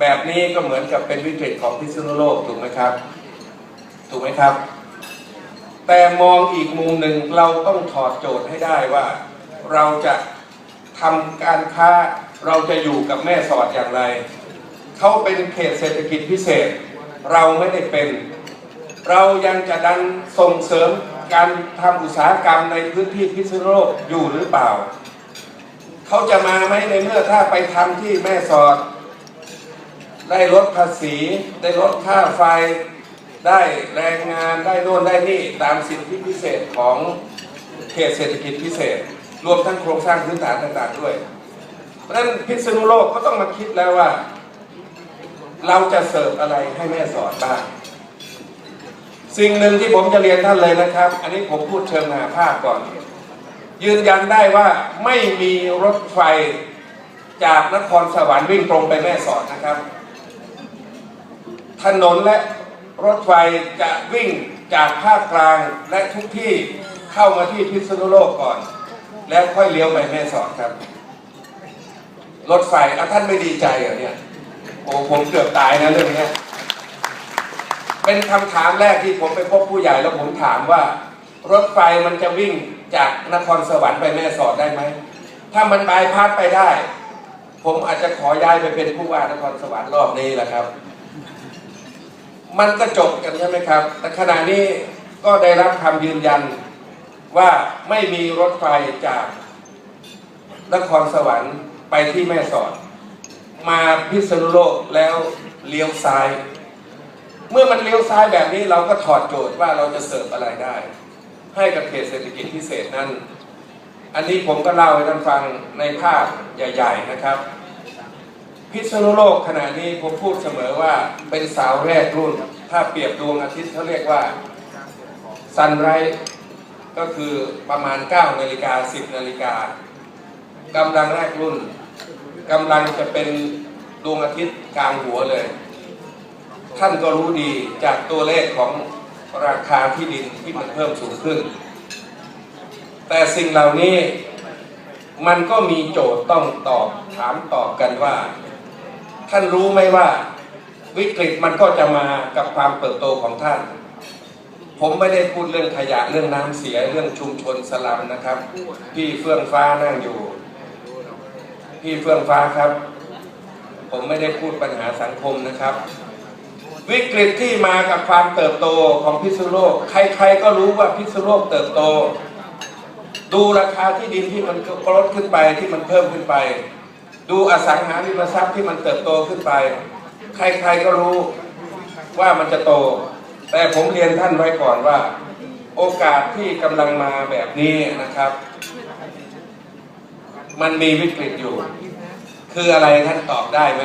แบบนี้ก็เหมือนกับเป็นวิกฤตของพิษณุโลกถูกไหมครับ ถูกไหมครับ แต่มองอีกมุมหนึ่งเราต้องถอดโจทย์ให้ได้ว่า เราจะทำการค้าเราจะอยู่กับแม่สอดอย่างไร เขาเป็นเขตเศรษฐกิจพิเศษ เราไม่ได้เป็น เรายังจะดันส่งเสริมการทำอุตสาหกรรมในพื้นที่พิษณุโลกอยู่หรือเปล่า เขาจะมาไหมในเมื่อถ้าไปทำที่แม่สอด ได้ลดภาษี ได้ลดค่าไฟ ได้แรงงานได้โน่นได้นี่ตามสิทธิพิเศษของเขตเศรษฐกิจพิเศษ รวมทั้งโครงสร้างพื้นฐานต่างๆด้วย เพราะฉะนั้นพิษณุโลกก็ต้องมาคิดแล้วว่า เราจะเสิร์ฟอะไรให้แม่สอดบ้างสิ่งหนึ่งที่ผมจะเรียนท่านเลยนะครับ อันนี้ผมพูดเชิงหาภาพก่อน ยืนยันได้ว่าไม่มีรถไฟจากนครสวรรค์วิ่งตรงไปแม่สอดนะครับ ถนนและรถไฟจะวิ่งจากภาคกลางและทุกที่เข้ามาที่พิษณุโลกก่อน แล้วค่อยเลี้ยวไปแม่สอดครับ รถไฟอท่านไม่ดีใจเหรอเนี่ยโอ้ผมเกือบตายนะเรื่องนี้เป็นคำถามแรกที่ผมไปพบผู้ใหญ่แล้วผมถามว่า รถไฟมันจะวิ่งจากนครสวรรค์ไปแม่สอดได้ไหม ถ้ามันบายพาสไปได้ ผมอาจจะขอย้ายไปเป็นผู้ว่านครสวรรค์รอบนี้แหละครับ มันก็จบกันใช่ไหมครับ แต่ขณะนี้ก็ได้รับคำยืนยันว่าไม่มีรถไฟจากนครสวรรค์ไปที่แม่สอด มาพิษณุโลกแล้วเลี้ยวซ้าย เมื่อมันเลี้ยวซ้ายแบบนี้เราก็ถอดโจทย์ว่าเราจะเสิร์ฟอะไรได้ ให้กับเขตเศรษฐกิจพิเศษนั้น อันนี้ผมก็เล่าให้ท่านฟังในภาพใหญ่ ๆ นะครับ พิษณุโลกขณะนี้ผมพูดเสมอว่าเป็นสาวแรกรุ่น ถ้าเปรียบดวงอาทิตย์เขาเรียกว่าซันไรก็คือประมาณ 9 นาฬิกา 10 นาฬิกากำลังแรกรุ่นกำลังจะเป็นดวงอาทิตย์กลางหัวเลย ท่านก็รู้ดีจากตัวเลขของราคาที่ดินที่มันเพิ่มสูงขึ้น แต่สิ่งเหล่านี้มันก็มีโจทย์ต้องตอบถามตอบกันว่า ท่านรู้ไหมว่าวิกฤตมันก็จะมากับความเติบโตของท่าน ผมไม่ได้พูดเรื่องขยะเรื่องน้ำเสียเรื่องชุมชนสลัมนะครับ พี่เฟื่องฟ้านั่งอยู่ พี่เฟื่องฟ้าครับ ผมไม่ได้พูดปัญหาสังคมนะครับ วิกฤตที่มากับความเติบโตของพิษณุโลก ใครๆก็รู้ว่าพิษณุโลกเติบโต ดูราคาที่ดินที่มันลดขึ้นไปที่มันเพิ่มขึ้นไป ดูอสังหาริมทรัพย์ที่มันเติบโตขึ้นไป ใครๆก็รู้ว่ามันจะโต แต่ผมเรียนท่านไว้ก่อนว่า โอกาสที่กำลังมาแบบนี้นะครับ มันมีวิกฤตอยู่ คืออะไรท่านตอบได้ไหม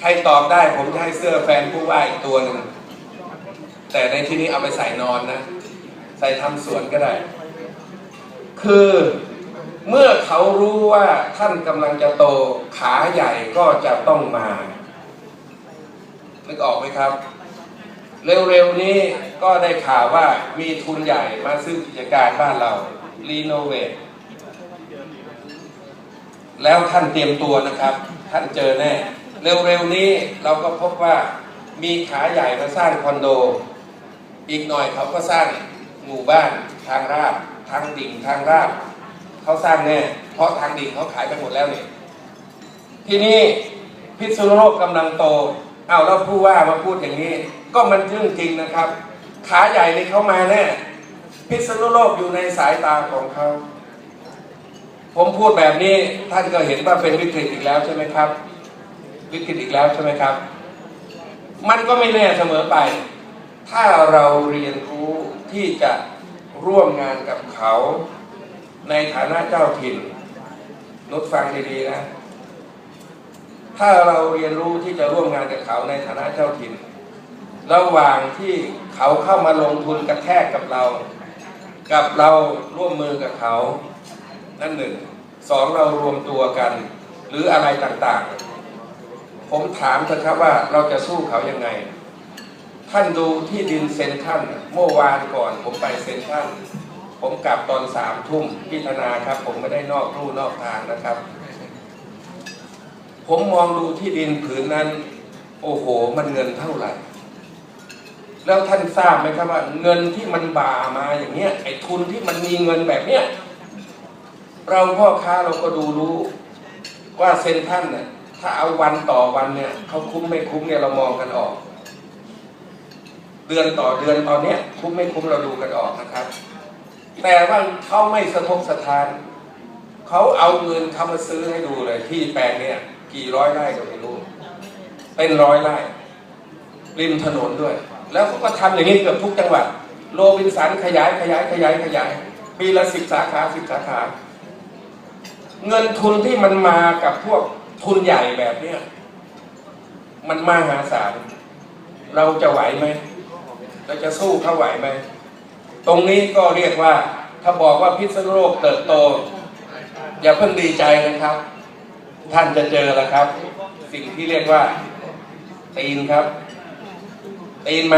ใครตอบได้ผมจะให้เสื้อแฟนผู้ว่าอีกตัวหนึ่งแต่ในที่นี้เอาไปใส่นอนนะ ใส่ทำสวนก็ได้ คือ เมื่อเขารู้ว่าท่านกำลังจะโตขาใหญ่ก็จะต้องมานึกออกไหมครับ เร็วๆนี้ก็ได้ข่าวว่ามีทุนใหญ่มาซื้อกิจการบ้านเรารีโนเวทแล้วท่านเตรียมตัวนะครับ ท่านเจอแน่ เร็วๆนี้เราก็พบว่ามีขาใหญ่มาสร้างคอนโด อีกหน่อยเขาก็สร้างหมู่บ้านทางราบทางดิ่งทางราบ เขาสร้างแน่เพราะทางดิ่งเขาขายไปหมดแล้วเนี่ยทีนี้พิษณุโลกกำลังโตเอาแล้วผู้ว่ามาพูดอย่างนี้ ก็มันเรื่องจริงนะครับ ขาใหญ่นี่เขามาแน่พิษณุโลกอยู่ในสายตาของเขาผมพูดแบบนี้ท่านก็เห็นว่าเป็นวิกฤตอีกแล้วใช่ไหมครับ วิกฤตอีกแล้วใช่ไหมครับ มันก็ไม่แน่เสมอไป ถ้าเราเรียนรู้ที่จะร่วมงานกับเขา ในฐานะเจ้าถิ่นนุชฟังดีๆนะ ถ้าเราเรียนรู้ที่จะร่วมงานกับเขาในฐานะเจ้าถิ่น ระหว่างที่เขาเข้ามาลงทุนกระแทกกับเรา กับเราร่วมมือกับเขา นั่นหนึ่งสองเรารวมตัวกัน หรืออะไรต่างๆ ผมถามเถอะครับว่าเราจะสู้เขายังไง ท่านดูที่ดินเซนทรัลเมื่อวานก่อนผมไปเซนทรัล ผมกลับตอนสามทุ่มพิธนาครับ ผมไม่ได้นอกรู่นอกทางนะครับ ผมมองดูที่ดินผืนนั้น โอ้โห มันเงินเท่าไหร่ แล้วท่านทราบไหมครับว่า เงินที่มันบ่ามาอย่างเนี้ยไอ้ทุนที่มันมีเงินแบบเนี้ยเราพ่อค้าเราก็ดูรู้ว่าเซ็นทรันเนี่ยถ้าเอาวันต่อวันเนี่ยเขาคุ้มไม่คุ้มเนี่ยเรามองกันออก เดือนต่อเดือนตอนเนี้ยคุ้มไม่คุ้มเราดูกันออกนะครับ แต่ว่าเขาไม่สะทกสะทานเขาเอาเงินเขามาซื้อให้ดูเลยที่แปลงเนี่ย กี่ร้อยไร่ก็ไม่รู้เป็นร้อยไร่ริมถนนด้วย แล้วเขาก็ทำอย่างนี้เกือบทุกจังหวัด โรบินสันขยายขยายขยายขยายปีละสิบสาขาสิบสาขา เงินทุนที่มันมากับพวกทุนใหญ่แบบเนี้ยมันมหาศาลเราจะไหวไหมเราจะสู้เขาไหวไหม ตรงนี้ก็เรียกว่าถ้าบอกว่าพิษณุโลกเติบโต อย่าเพิ่งดีใจนะครับ ท่านจะเจอแล้วครับ สิ่งที่เรียกว่าตีนครับตีนมา